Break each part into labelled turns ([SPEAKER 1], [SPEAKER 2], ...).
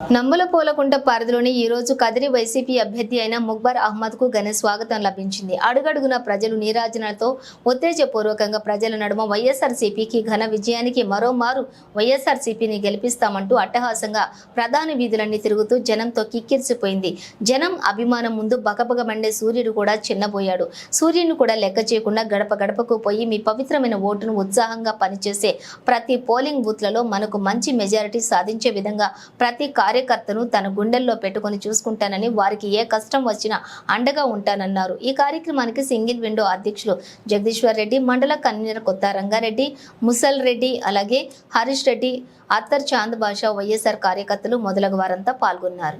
[SPEAKER 1] నంబుల పూలకుంట పరిధిలోని ఈ రోజు కదిరి వైసీపీ అభ్యర్థి అయిన ముక్బర్ అహ్మద్కు ఘన స్వాగతం లభించింది. అడుగడుగున ప్రజలు నీరాజనాలతో ఉత్తేజపూర్వకంగా ప్రజల నడుమ వైఎస్ఆర్సీపీకి ఘన విజయానికి మరోమారు వైఎస్ఆర్సీపీని గెలిపిస్తామంటూ అట్టహాసంగా ప్రధాన వీధులన్నీ తిరుగుతూ జనంతో కిక్కిరిసిపోయింది. జనం అభిమానం ముందు బగబగ మండే సూర్యుడు కూడా చిన్నబోయాడు. సూర్యుని కూడా లెక్క చేయకుండా గడప గడపకు పోయి మీ పవిత్రమైన ఓటును ఉత్సాహంగా పనిచేసే ప్రతి పోలింగ్ బూత్లలో మనకు మంచి మెజారిటీ సాధించే విధంగా ప్రతి కార్యకర్తను తన గుండెల్లో పెట్టుకొని చూసుకుంటానని వారికి ఏ కష్టం వచ్చినా అండగా ఉంటానన్నారు. ఈ కార్యక్రమానికి సింగిల్ విండో అధ్యక్షులు జగదీశ్వర్ రెడ్డి మండల కన్వీనర్ కొత్త రంగారెడ్డి ముసల్ రెడ్డి అలాగే హరీష్ రెడ్డి అత్తర్ చాంద్ బాషా వైఎస్ఆర్ కార్యకర్తలు మొదలగు వారంతా పాల్గొన్నారు.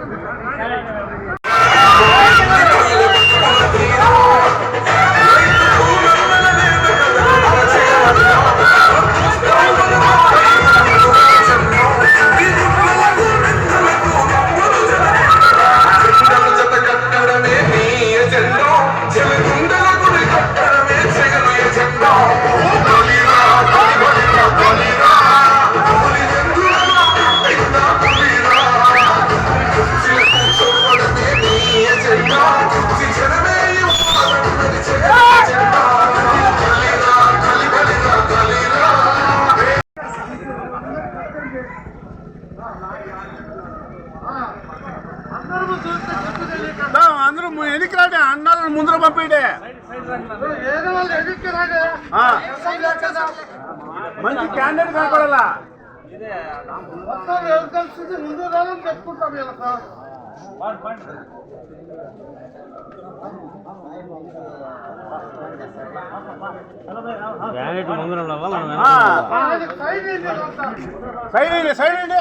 [SPEAKER 2] చెంగలు
[SPEAKER 3] అందరూ ఎనికి రాడే అన్నాలను ముందర పంపిడే. మంచి క్యాండిడేట్ కనపడాలా
[SPEAKER 4] క్యాండిడేట్ ముందర ఉండాలా, వెనకాల ఉండాలా?
[SPEAKER 3] Side side.